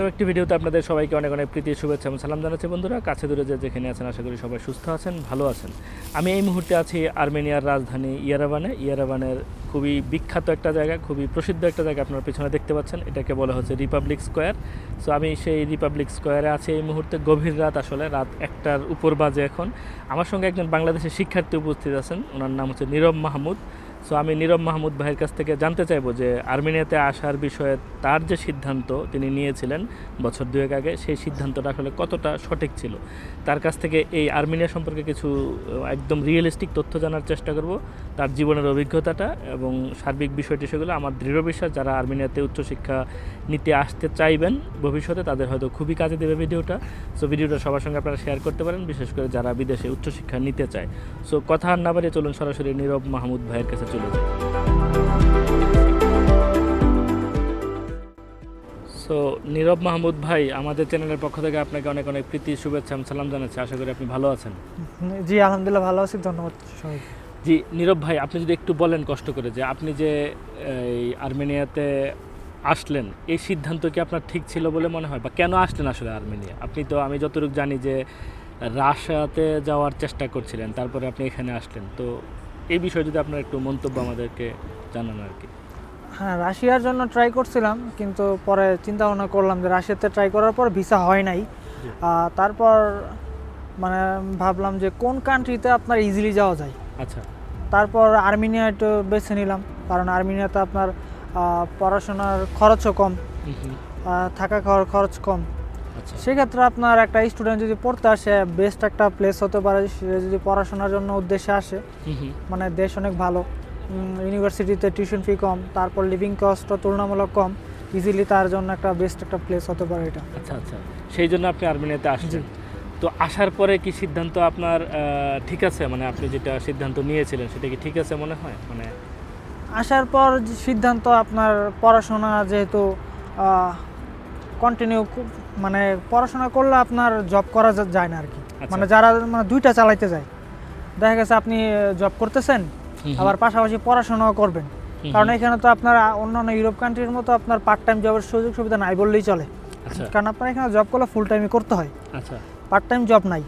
আরও একটি ভিডিওতে আপনাদের সবাইকে অনেক অনেক প্রীতি, শুভেচ্ছা এবং সালাম জানাচ্ছি বন্ধুরা। কাছে দূরে যে যেখানে আছেন, আশা করি সবাই সুস্থ আছেন, ভালো আছেন। আমি এই মুহূর্তে আছি আর্মেনিয়ার রাজধানী ইয়ারাবানে। ইয়ারাবানের খুবই বিখ্যাত একটা জায়গা, খুবই প্রসিদ্ধ একটা জায়গা আপনারা পিছনে দেখতে পাচ্ছেন। এটাকে বলা হচ্ছে রিপাবলিক স্কোয়ার। সো আমি সেই রিপাবলিক স্কোয়ারে আছি এই মুহূর্তে। গভীর রাত আসলে, রাত একটার উপর বাজে এখন। আমার সঙ্গে একজন বাংলাদেশের শিক্ষার্থী উপস্থিত আছেন। ওনার নাম হচ্ছে নীরব মাহমুদ। সো আমি নীরব মাহমুদ ভাইয়ের কাছ থেকে জানতে চাইব যে আর্মেনিয়াতে আসার বিষয়ে তার যে সিদ্ধান্ত তিনি নিয়েছিলেন বছর দুয়েক আগে, সেই সিদ্ধান্তটা আসলে কতটা সঠিক ছিল? তার কাছ থেকে এই আর্মেনিয়া সম্পর্কে কিছু একদম রিয়েলিস্টিক তথ্য জানার চেষ্টা করব। তার জীবনের অভিজ্ঞতাটা এবং সার্বিক বিষয়টি সেগুলো আমার দৃঢ় বিশ্বাস, যারা আর্মেনিয়াতে উচ্চশিক্ষা নিতে আসতে চাইবেন ভবিষ্যতে, তাদের হয়তো খুবই কাজে দেবে ভিডিওটা। সো ভিডিওটা সবার সঙ্গে আপনারা শেয়ার করতে পারেন, বিশেষ করে যারা বিদেশে উচ্চশিক্ষা নিতে চায়। সো কথা না বাড়িয়ে চলুন সরাসরি নীরব মাহমুদ ভাইয়ের কাছে। চলে যাই সো নীরব মাহমুদ ভাই আমাদের চ্যানেলের পক্ষ থেকে আপনাকে অনেক অনেক প্রীতি শুভেচ্ছা সালাম জানাচ্ছি। আশা করি আপনি ভালো আছেন। জি আলহামদুলিল্লাহ ভালো আছি। ধন্যবাদ জি নীরব ভাই আপনি যদি একটু বলেন কষ্ট করে যে আপনি যে এই আর্মেনিয়াতে আসলেন এই সিদ্ধান্ত কি আপনার ঠিক ছিল বলে মনে হয়? বা কেন আসলেন আসলে আর্মেনিয়া? আপনি তো আমি যতটুকু জানি যে রাশিয়াতে যাওয়ার চেষ্টা করছিলেন তারপরে আপনি এখানে আসলেন। তো এই বিষয়ে যদি আপনার একটু মন্তব্য আমাদেরকে জানান আর কি। হ্যাঁ রাশিয়ার জন্য ট্রাই করছিলাম কিন্তু পরে চিন্তা ভাবনা করলাম যে রাশিয়াতে ট্রাই করার পর ভিসা হয় নাই। তারপর মানে ভাবলাম যে কোন কান্ট্রিতে আপনার ইজিলি যাওয়া যায়। আচ্ছা। তারপর আর্মেনিয়া একটু বেছে নিলাম কারণ আর্মেনিয়াতে আপনার পড়াশোনার খরচও কম থাকা খাওয়ার খরচ কম। আচ্ছা। সেক্ষেত্রে আপনার একটা স্টুডেন্ট যদি পড়তে আসে বেস্ট একটা প্লেস হতে পারে সে যদি পড়াশোনার জন্য উদ্দেশ্যে আসে। মানে দেশ অনেক ভালো। ইউনিভার্সিটিতে টিউশন ফি কম তারপর লিভিং কস্টও তুলনামূলক কম। ইজিলি তার জন্য একটা বেস্ট একটা প্লেস হতে পারে এটা। আচ্ছা আচ্ছা। সেই জন্য আপনি আর্মেনিয়াতে আসছেন। তো আসার পরে কি সিদ্ধান্ত আপনার ঠিক আছে? মানে আপনি যেটা সিদ্ধান্ত নিয়েছিলেন সেটা কি ঠিক আছে মনে হয়? মানে আসার পর যে সিদ্ধান্ত আপনার পড়াশোনা যেহেতু কন্টিনিউ মানে পড়াশোনা করলে আপনার জব করা যায় না আর কি আচ্ছা। মানে যারা মানে দুইটা চালাইতে যায়। দেখা গেছে আপনি জব করতেছেন আবার পাশাপাশি পড়াশোনাও করবেন। কারণ এখানে তো আপনার অন্যান্য ইউরোপ কান্ট্রির মতো আপনার পার্ট টাইম জবের সুযোগ সুবিধা নাই বললেই চলে। আচ্ছা। কারণ আপনার এখানে জব করলে ফুল টাইমই করতে হয়। আচ্ছা। পার্ট টাইম জব নাই।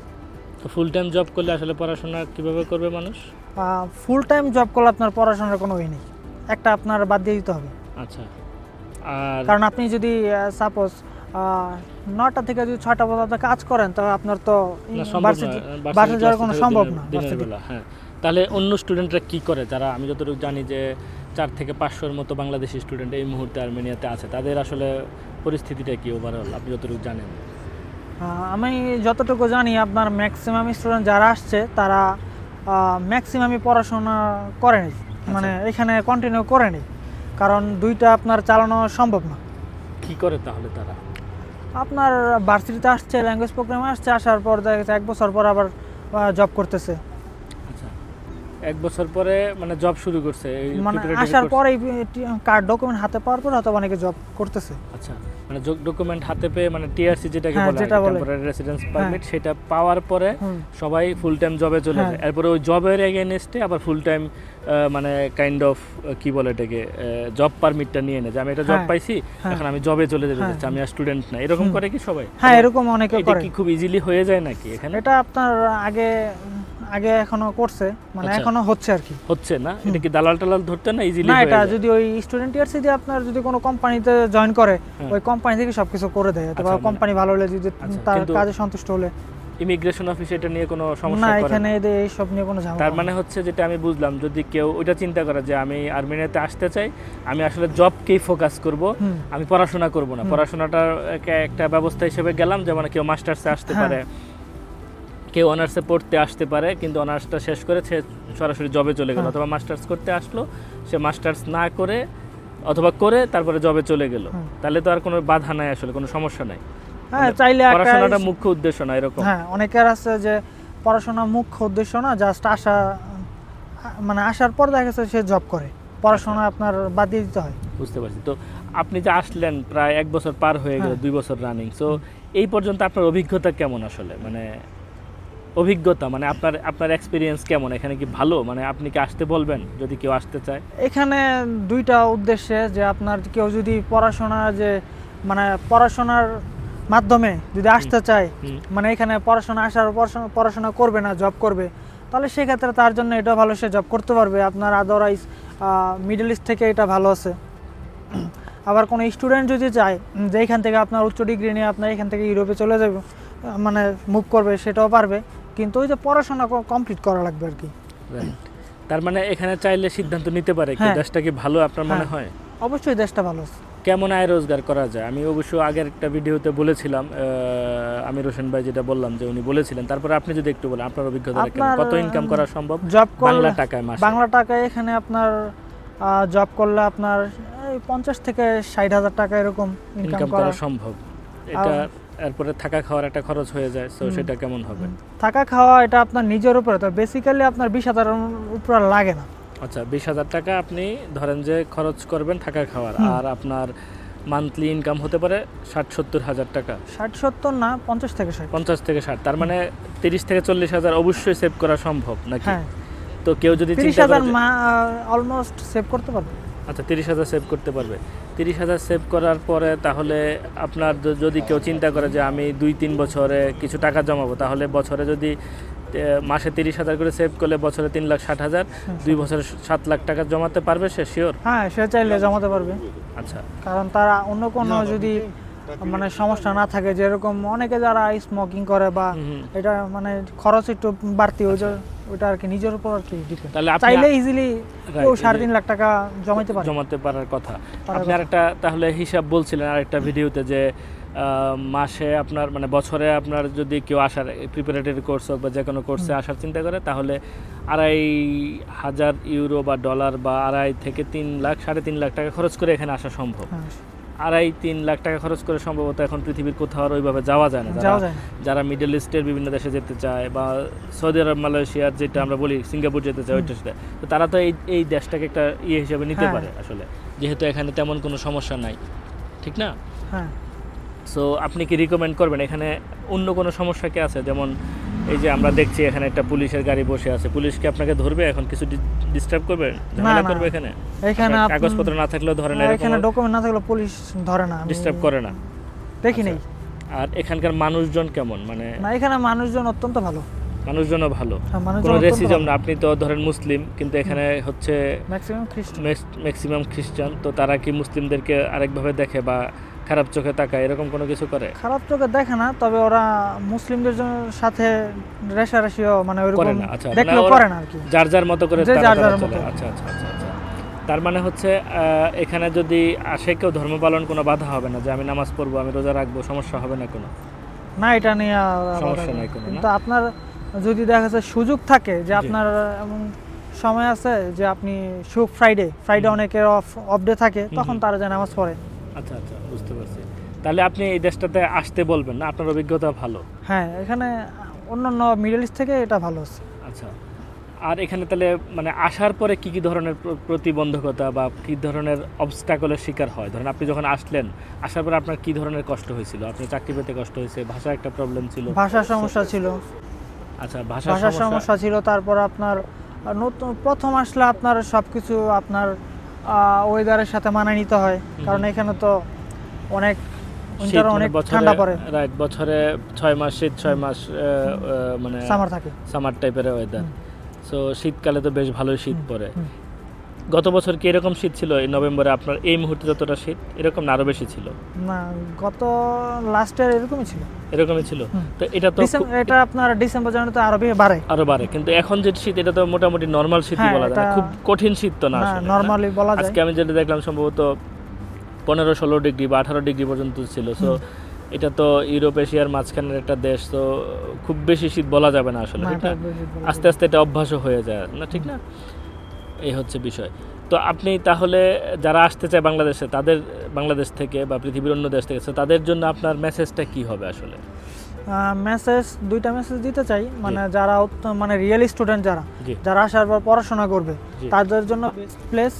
তো ফুল টাইম জব করলে আসলে পড়াশোনা কীভাবে করবে মানুষ? ফুল টাইম জব করলে আপনার পড়াশোনার কোনো ই নেই। একটা আপনার বাদ দিয়ে দিতে হবে। আচ্ছা। আর কারণ আপনি যদি সাপোজ নটা থেকে যদি ছয়টা পর্যন্ত কাজ করেন তাহলে আপনার তো বাসে যাওয়ার কোনো সম্ভব না হ্যাঁ। তাহলে অন্য স্টুডেন্টরা কি করে? যারা আমি যতটুকু জানি যে চার থেকে পাঁচশোর মতো বাংলাদেশি স্টুডেন্ট এই মুহূর্তে আর্মেনিয়াতে আছে তাদের আসলে পরিস্থিতিটা কি ওভারঅল আপনি যতটুকু জানেন। আমি যতটুকু জানি আপনার ম্যাক্সিমাম স্টুডেন্ট যারা আসছে তারা ম্যাক্সিমামই পড়াশোনা করেনি মানে এখানে কন্টিনিউ করেনি কারণ দুইটা আপনার চালানো সম্ভব না। কি করে তাহলে তারা? আপনার ভার্সিটিতে আসছে ল্যাঙ্গুয়েজ প্রোগ্রামে আসছে আসার পর দেখা গেছে এক বছর পর আবার জব করতেছে। আচ্ছা। এক বছর পরে মানে জব শুরু করছে মানে আসার পরেই কার্ড ডকুমেন্ট হাতে পাওয়ার পর হয়তো অনেকে জব করতেছে। আচ্ছা মানে ডকুমেন্ট হাতে পেয়ে মানে টিআরসি যেটাকে হ্যাঁ, বলে যেটা বলে। টেম্পোরারি রেসিডেন্স পারমিট সেটা পাওয়ার পরে সবাই ফুল টাইম জবে চলে হ্যাঁ। যায়। এরপরে ওই জবের এগেনস্টে আবার ফুল টাইম মানে কাইন্ড অফ কি বলে এটাকে জব পারমিটটা নিয়ে নেয় যে আমি এটা জব হ্যাঁ, পাইছি হ্যাঁ। এখন আমি জবে চলে যেতে হ্যাঁ। চাচ্ছি আমি আর স্টুডেন্ট না। এরকম করে কি সবাই? হ্যাঁ এরকম অনেকে এটা করে। কি খুব ইজিলি হয়ে যায় নাকি এখানে? এটা আপনার আগে আগে এখনও করছে মানে আচ্ছা। এখনও হচ্ছে আর কি। হচ্ছে না? এটা কি দালাল টালাল ধরতে না ইজিলি না এটা যদি ওই স্টুডেন্ট ইয়ার্সি দিয়ে আপনার যদি কোনো কোম্পানিতে জয়েন করে। ওই কোম্পানি থেকে সবকিছু করে দেয় অথবা আচ্ছা, মানে- কোম্পানি ভালো হলে যদি আচ্ছা, তার কাজে সন্তুষ্ট হলে। ইমিগ্রেশন অফিস এটা নিয়ে কোনো সমস্যা করে এখানে না? এদের এইসব নিয়ে কোনো ঝামেলা তার মানে হচ্ছে যেটা আমি বুঝলাম যদি কেউ ওইটা চিন্তা করে যে আমি আর্মেনিয়াতে আসতে চাই আমি আসলে জবকেই ফোকাস করব আমি পড়াশোনা করব না হুম। পড়াশোনাটার একটা ব্যবস্থা হিসেবে গেলাম যেমন কেউ মাস্টার্সে আসতে হ্যাঁ। পারে কেউ অনার্সে পড়তে আসতে পারে কিন্তু অনার্সটা শেষ করে সে সরাসরি জবে চলে গেল হ্যাঁ। অথবা মাস্টার্স করতে আসলো সে মাস্টার্স না করে অথবা করে তারপরে জবে চলে গেল তাহলে তো আর কোনো বাধা নাই আসলে কোনো সমস্যা নাই হ্যাঁ মানে চাইলে পড়াশোনাটা মুখ্য উদ্দেশ্য না এরকম? হ্যাঁ অনেকের আছে যে পড়াশোনা মুখ্য উদ্দেশ্য না জাস্ট আসা মানে আসার পর দেখা গেছে সে জব করে। পড়াশোনা আপনার বাদ দিয়ে দিতে হয়। বুঝতে পারছি। তো আপনি যে আসলেন প্রায় এক বছর পার হয়ে গেল হ্যাঁ। দুই বছর রানিং সো এই পর্যন্ত আপনার অভিজ্ঞতা কেমন আসলে? মানে অভিজ্ঞতা মানে আপনার আপনার এক্সপিরিয়েন্স কেমন? এখানে কি ভালো? মানে আপনি কি আসতে বলবেন যদি কেউ আসতে চায়? এখানে দুইটা উদ্দেশ্যে যে আপনার কেউ যদি পড়াশোনা যে মানে পড়াশোনার মাধ্যমে যদি আসতে চায় মানে এখানে পড়াশোনা আসার পড়াশোনা পড়াশোনা করবে না জব করবে তাহলে সেক্ষেত্রে তার জন্য এটা ভালো সে জব করতে পারবে। আপনার আদারওয়াইজ মিডল ইস্ট থেকে এটা ভালো আছে। আবার কোনো স্টুডেন্ট যদি চায় যে এখান থেকে আপনার উচ্চ ডিগ্রি নিয়ে আপনার এখান থেকে ইউরোপে চলে যাবে মানে মুভ করবে সেটাও পারবে। কিন্তু ওই যে পড়াশোনা কমপ্লিট করা লাগবে আর কি। তার মানে এখানে চাইলে সিদ্ধান্ত নিতে পারে হ্যাঁ। দেশটা কি ভালো আপনার মনে হ্যাঁ। হয়? অবশ্যই দেশটা ভালো আছে। কেমন আয় রোজগার করা যায়? আমি অবশ্য আগের একটা ভিডিওতে বলেছিলাম আমি রোশন ভাই যেটা বললাম যে উনি বলেছিলেন তারপরে আপনি যদি একটু বলেন আপনার অভিজ্ঞতা কত ইনকাম করা সম্ভব? জব বাংলা টাকায় মাসে। বাংলা টাকায় এখানে আপনার জব করলে আপনার পঞ্চাশ থেকে ষাট হাজার টাকা এরকম ইনকাম করা। সম্ভব। এটা এরপরে থাকা খাওয়ার একটা খরচ হয়ে যায় তো সেটা কেমন হবে? থাকা খাওয়া এটা আপনার নিজের উপরে তো বেসিক্যালি আপনার বিশ হাজারের উপর লাগে না। আচ্ছা বিশ হাজার টাকা আপনি ধরেন যে খরচ করবেন থাকা খাওয়ার আর আপনার মান্থলি ইনকাম হতে পারে ষাট সত্তর হাজার টাকা। ষাট সত্তর না পঞ্চাশ থেকে ষাট। পঞ্চাশ থেকে ষাট তার মানে তিরিশ থেকে চল্লিশ হাজার অবশ্যই সেভ করা সম্ভব নাকি? হ্যাঁ। তো কেউ যদি তিরিশ হাজার অলমোস্ট সেভ করতে পারবে। আচ্ছা তিরিশ হাজার সেভ করতে পারবে। তিরিশ হাজার সেভ করার পরে তাহলে আপনার যদি কেউ চিন্তা করে যে আমি দুই তিন বছরে কিছু টাকা জমাবো তাহলে বছরে যদি মাসে তিরিশ হাজার করে সেভ করলে বছরে তিন লাখ ষাট হাজার দুই বছরে সাত লাখ টাকা জমাতে পারবে সে শিওর হ্যাঁ সে চাইলে জমাতে পারবে। আচ্ছা। কারণ তারা অন্য কোনো যদি মানে সমস্যা না থাকে যেরকম অনেকে যারা স্মোকিং করে বা। এটা মানে খরচ একটু বাড়তি ওই যে- ওইটা আর কি নিজের উপর আর কি ডিপেন্ড তাহলে চাইলে ইজিলি কেউ Right, সাড়ে তিন লাখ টাকা জমাতে পারে। জমাতে পারার কথা। আপনি আরেকটা তাহলে হিসাব বলছিলেন আরেকটা ভিডিওতে যে মাসে আপনার মানে বছরে আপনার যদি কেউ আসার প্রিপারেটরি কোর্স হোক বা যে কোনো কোর্সে আসার চিন্তা করে তাহলে আড়াই হাজার ইউরো বা ডলার বা আড়াই থেকে তিন লাখ সাড়ে তিন লাখ টাকা খরচ করে এখানে আসা সম্ভব। হ্যাঁ, আড়াই তিন লাখ টাকা খরচ করে সম্ভবত এখন পৃথিবীর কোথাও আর ওইভাবে যাওয়া যায় না। যারা মিডল ইস্টের বিভিন্ন দেশে যেতে চায় বা সৌদি আরব মালয়েশিয়ার যেটা আমরা বলি সিঙ্গাপুর যেতে চায় ওইটা সেটা তো তারা তো এই এই দেশটাকে একটা ইয়ে হিসেবে নিতে হ্যাঁ। পারে আসলে। যেহেতু এখানে তেমন কোনো সমস্যা নাই। ঠিক না? হ্যাঁ। সো আপনি কি রিকমেন্ড করবেন? এখানে অন্য কোনো সমস্যা কি আছে? যেমন এই যে আমরা দেখছি এখানে একটা পুলিশের গাড়ি বসে আছে। পুলিশ কি আপনাকে ধরবে? এখন কিছু ডিস্টার্ব করবে? ঝামেলা। করবে এখানে? এখানে কাগজপত্র না থাকলেও ধরেন না, এখানে ডকুমেন্ট না থাকলে পুলিশ ধরে না। ডিস্টার্ব করে না। দেখি নেই আর এখানকার মানুষজন কেমন? মানে না এখানে মানুষজন অত্যন্ত ভালো। মানুষজনও ভালো। হ্যাঁ, কোনো রেসিজম না। আপনি তো ধরেন মুসলিম কিন্তু এখানে হচ্ছে ম্যাক্সিমাম খ্রিস্টান ম্যাক্সিমাম খ্রিস্টান তো তারা কি মুসলিমদেরকে আরেকভাবে দেখে বা খারাপ চোখে তাকায় এরকম কোনো কিছু করে? খারাপ চোখে দেখে না তবে ওরা মুসলিমদের সাথে রেশারেশিও মানে না, আচ্ছা, দেখলেও মানে করে না আর কি। যার যার মতো করে যার যার। মতো। আচ্ছা আচ্ছা আচ্ছা আচ্ছা। তার মানে হচ্ছে এখানে যদি আসে কেউ ধর্ম পালন কোনো বাধা হবে না যে আমি নামাজ পড়ব আমি রোজা রাখব সমস্যা হবে না কোনো? না এটা নিয়ে সমস্যা নাই কোনো, কিন্তু আপনার যদি দেখা যাচ্ছে সুযোগ থাকে যে আপনার এমন সময় আছে যে আপনি শুক ফ্রাইডে ফ্রাইডে অনেকের অফ অফ ডে থাকে তখন তারা যায় নামাজ পড়ে। আচ্ছা আচ্ছা বুঝতে পারছি। তাহলে আপনি এই দেশটাতে আসতে বলবেন না? আপনার অভিজ্ঞতা ভালো? হ্যাঁ এখানে অন্যান্য মিডল ইস্ট থেকে এটা ভালো আছে। আচ্ছা। আর এখানে তাহলে মানে আসার পরে কি কি ধরনের প্রতিবন্ধকতা বা কি ধরনের অবস্টাকলের শিকার হয়? ধরেন আপনি যখন আসলেন আসার পরে আপনার কি ধরনের কষ্ট হয়েছিল? আপনি চাকরি পেতে কষ্ট হয়েছে ভাষা একটা প্রবলেম ছিল। ভাষার সমস্যা ছিল। আচ্ছা সমস্যা। সমস্যা ছিল তারপর আপনার নতুন প্রথম আসলে আপনার সব কিছু আপনার ওয়েদারের সাথে মানায় নিতে হয়। কারণ এখানে তো অনেক উইন্টার মানে অনেক বছরে- ঠান্ডা পড়ে। রাইট বছরে ছয় মাস শীত ছয় মাস মানে সামার থাকে। সামার টাইপের ওয়েদার সো শীতকালে তো বেশ ভালোই শীত পড়ে। গত বছর কি এরকম শীত ছিল? এই নভেম্বরে আপনার এই মুহূর্তে যতটা শীত এরকম না আরও বেশি ছিল? না গত লাস্টের এরকমই ছিল। এরকমই ছিল? তো এটা তো এটা আপনার ডিসেম্বর জানুয়ারিতে আরও বেশি বাড়ে। আরও বাড়ে কিন্তু এখন যে শীত এটা তো মোটামুটি নরমাল শীতই হ্যাঁ, বলা যায় খুব কঠিন শীত তো না না আসলে, না? বলা যায়। আজকে আমি যেটা দেখলাম সম্ভবত পনেরো ষোলো ডিগ্রি বা আঠারো ডিগ্রি পর্যন্ত ছিল। সো এটা তো ইউরোপ এশিয়ার মাঝখানের একটা দেশ তো খুব বেশি শীত বলা যাবে না আসলে আস্তে আস্তে এটা অভ্যাসও হয়ে যায় না ঠিক না? এই হচ্ছে বিষয়। তো আপনি তাহলে যারা আসতে চায় বাংলাদেশে তাদের বাংলাদেশ থেকে বা পৃথিবীর অন্য দেশ থেকে তাদের জন্য আপনার মেসেজটা কি হবে আসলে? মেসেজ দুইটা মেসেজ দিতে চাই। মানে যারা মানে রিয়েল স্টুডেন্ট যারা যারা আসার পর পড়াশোনা করবে তাদের জন্য বেস্ট প্লেস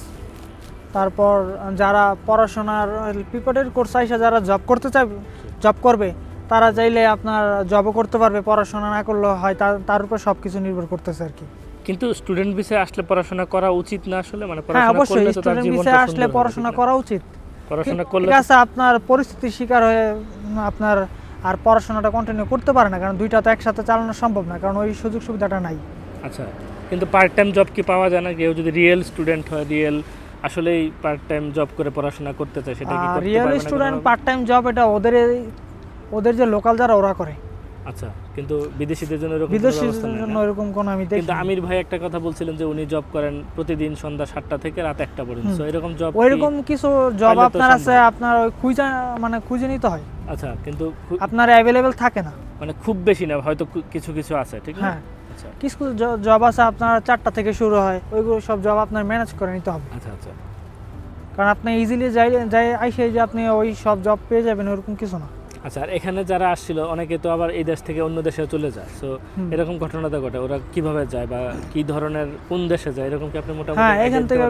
তারপর যারা পড়াশোনার প্রিপারেটরি কোর্স আইসা যারা জব করতে চায় জব করবে তারা চাইলে আপনার জবও করতে পারবে পড়াশোনা না করলেও হয় তার তার উপর সব কিছু নির্ভর করতেছে আর কি। কিন্তু স্টুডেন্ট বিষয়ে আসলে পড়াশোনা করা উচিত না আসলে? মানে হ্যাঁ পড়াশোনা করলে তো তার স্টুডেন্ট জীবনটা আসলে পড়াশোনা করা উচিত। পড়াশোনা করলে ঠিক আছে আপনার পরিস্থিতির শিকার হয়ে আপনার আর পড়াশোনাটা কন্টিনিউ করতে পারে না কারণ দুইটা তো একসাথে চালানো সম্ভব না কারণ ওই সুযোগ সুবিধাটা নাই। আচ্ছা কিন্তু পার্ট টাইম জব কি পাওয়া যায় না? কেউ যদি রিয়েল স্টুডেন্ট হয় রিয়েল আসলেই পার্ট টাইম জব করে পড়াশোনা করতে চায় সেটা কি real student part time job এটা ওদের ওদের যে লোকাল যারা ওরা করে। আচ্ছা। কিন্তু বিদেশিদের জন্য এরকম বিদেশিদের জন্য এরকম কোনো আমি দেখি কিন্তু আমির ভাই একটা কথা বলছিলেন যে উনি জব করেন প্রতিদিন সন্ধ্যা সাতটা থেকে রাত একটা পর্যন্ত। So এরকম জব ওইরকম কিছু জব আপনার আছে আপনার ওই খুঁজে মানে খুঁজে নিতে হয়। আচ্ছা কিন্তু আপনার অ্যাভেলেবেল থাকে না। মানে খুব বেশি না হয়তো কিছু কিছু আছে ঠিক না? হ্যাঁ। আচ্ছা। কিছু জব আছে আপনার চারটা থেকে শুরু হয় ওইগুলো সব জব আপনার ম্যানেজ করে নিতে হবে। আচ্ছা আচ্ছা। কারণ আপনি ইজিলি যাই যাই আইসে যে আপনি ওই সব জব পেয়ে যাবেন ওরকম কিছু না। আচ্ছা আর এখানে যারা আসছিল অনেকে তো আবার এই দেশ থেকে অন্য দেশে চলে যায়। সো এরকম ঘটনাটা ঘটে। ওরা কীভাবে যায় বা কি ধরনের কোন দেশে যায়? এরকম কি আপনি মোটামুটি হ্যাঁ এখান থেকে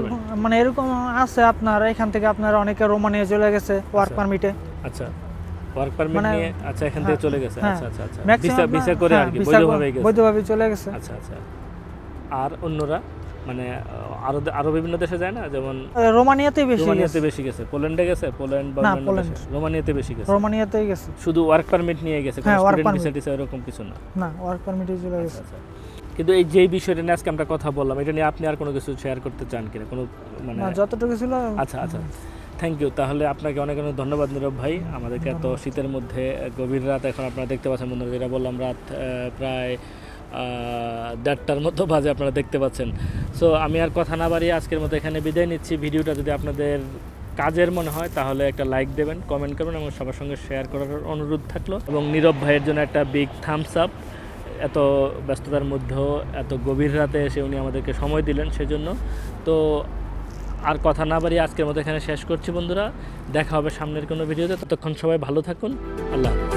মানে এরকম আছে আপনার এখান থেকে আপনার অনেকে রোমানিয়া চলে গেছে ওয়ার্ক আচ্ছা। পারমিটে আচ্ছা ওয়ার্ক পারমিট মানে- নিয়ে আচ্ছা এখান থেকে হ্যাঁ, চলে গেছে। হ্যাঁ। আচ্ছা আচ্ছা আচ্ছা। ভিসা ভিসা করে আর হ্যাঁ, কি বৈধভাবে গেছে। বৈধভাবে চলে গেছে। আচ্ছা আচ্ছা। আর অন্যরা? মানে আরও আরও বিভিন্ন দেশে যায় না? যেমন রোমানিয়াতেই বেশি রোমানিয়াতে বেশি গেছে। পোল্যান্ডে গেছে? পোল্যান্ড বা পোল্যান্ড। রোমানিয়াতে বেশি গেছে। রোমানিয়াতেই গেছে। শুধু ওয়ার্ক পারমিট নিয়ে গেছে হ্যাঁ, স্টুডেন্ট permit। এরকম কিছু না। না ওয়ার্ক পারমিটে চলে আচ্ছা গেছে। আচ্ছা কিন্তু এই যেই বিষয়টা নিয়ে আজকে আমরা কথা বললাম এটা নিয়ে আপনি আর কোনো কিছু শেয়ার করতে চান কিনা? কোনো মানে না যতটুকু ছিল আচ্ছা আচ্ছা। থ্যাংক ইউ তাহলে আপনাকে অনেক অনেক ধন্যবাদ নীরব ভাই। আমাদেরকে এত শীতের মধ্যে গভীর রাত এখন আপনারা দেখতে পাচ্ছেন বন্ধুরা যেটা বললাম রাত প্রায় দেড়টার মতো বাজে আপনারা দেখতে পাচ্ছেন। সো আমি আর কথা না বাড়িয়ে আজকের মতো এখানে বিদায় নিচ্ছি। ভিডিওটা যদি আপনাদের কাজের মনে হয়, তাহলে একটা লাইক দেবেন কমেন্ট করবেন এবং সবার সঙ্গে শেয়ার করার অনুরোধ থাকল। এবং নীরব ভাইয়ের জন্য একটা বিগ থামস আপ এত ব্যস্ততার মধ্যেও, এত গভীর রাতে এসে উনি আমাদেরকে সময় দিলেন সেজন্য। তো আর কথা না বাড়িয়ে আজকের মতো এখানে শেষ করছি বন্ধুরা। দেখা হবে সামনের কোনো ভিডিওতে। ততক্ষণ সবাই ভালো থাকুন। আল্লাহ হাফিজ।